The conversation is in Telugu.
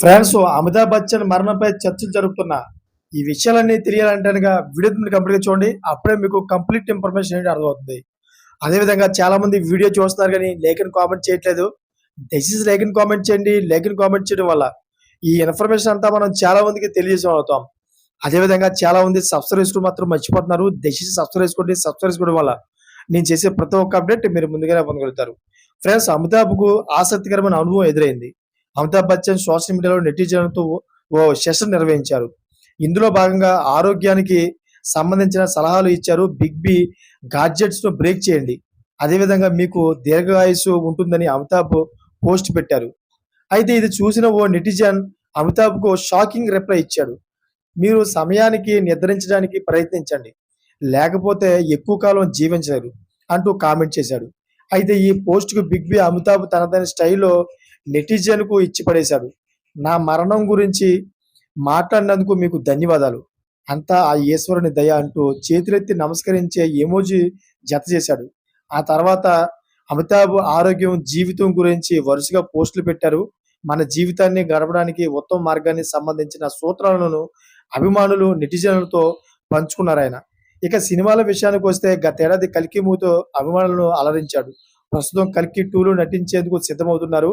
ఫ్రెండ్స్ అమితాబ్ బచ్చన్ మరణంపై చర్చలు జరుపుతున్న ఈ విషయాలన్నీ తెలియాలంటే వీడియో కంప్లీట్గా చూడండి. అప్పుడే మీకు కంప్లీట్ ఇన్ఫర్మేషన్ ఏంటి అర్థమవుతుంది. అదేవిధంగా చాలా మంది వీడియో చూస్తున్నారు కానీ లేఖని కామెంట్ చేయట్లేదు. దయచేసి లేఖని కామెంట్ చేయండి. లేఖని కామెంట్ చేయడం వల్ల ఈ ఇన్ఫర్మేషన్ అంతా మనం చాలా మందికి తెలియజేసం అదేవిధంగా చాలా మంది సబ్స్క్రైబ్ చేసుకోవడం మాత్రం మర్చిపోతున్నారు. దయచేసి సబ్స్క్రైబ్ చేసుకోండి. సబ్స్క్రైబ్ చేసుకోవడం వల్ల నేను చేసే ప్రతి ఒక్క అప్డేట్ మీరు ముందుగానే పొందగలుగుతారు. ఫ్రెండ్స్ అమితాబ్కు ఆసక్తికరమైన అనుభవం ఎదురైంది. అమితాబ్ బచ్చన్ సోషల్ మీడియాలో నెటిజన్లతో ఓ సెషన్ నిర్వహించారు. ఇందులో భాగంగా ఆరోగ్యానికి సంబంధించిన సలహాలు ఇచ్చారు. బిగ్ బి గాడ్జెట్స్ను బ్రేక్ చేయండి. అదేవిధంగా మీకు దీర్ఘాయుసు ఉంటుందని అమితాబ్ పోస్ట్ పెట్టారు. అయితే ఇది చూసిన ఓ నెటిజన్ అమితాబ్కు షాకింగ్ రిప్లై ఇచ్చాడు. మీరు సమయానికి నిద్రించడానికి ప్రయత్నించండి. లేకపోతే ఎక్కువ కాలం జీవించలేరు అంటూ కామెంట్ చేశాడు. అయితే ఈ పోస్ట్కు బిగ్ బి అమితాబ్ తనదైన స్టైల్లో నెటిజన్కు ఇచ్చి పడేశాడు నా మరణం గురించి మాట్లాడినందుకు మీకు ధన్యవాదాలు. అంతా ఆ ఈశ్వరుని దయ అంటూ చేతులెత్తి నమస్కరించే ఎమోజీ జత చేశాడు. ఆ తర్వాత అమితాబ్ ఆరోగ్యం జీవితం గురించి వరుసగా పోస్టులు పెట్టారు. మన జీవితాన్ని గడపడానికి ఉత్తమ మార్గాన్ని సంబంధించిన సూత్రాలను అభిమానులు నెటిజన్లతో పంచుకున్నారు ఆయన. ఇక సినిమాల విషయానికి వస్తే గతేడాది కల్కి మూతో అభిమానులను అలరించాడు. ప్రస్తుతం కల్కి టూలో నటించేందుకు సిద్ధమవుతున్నారు.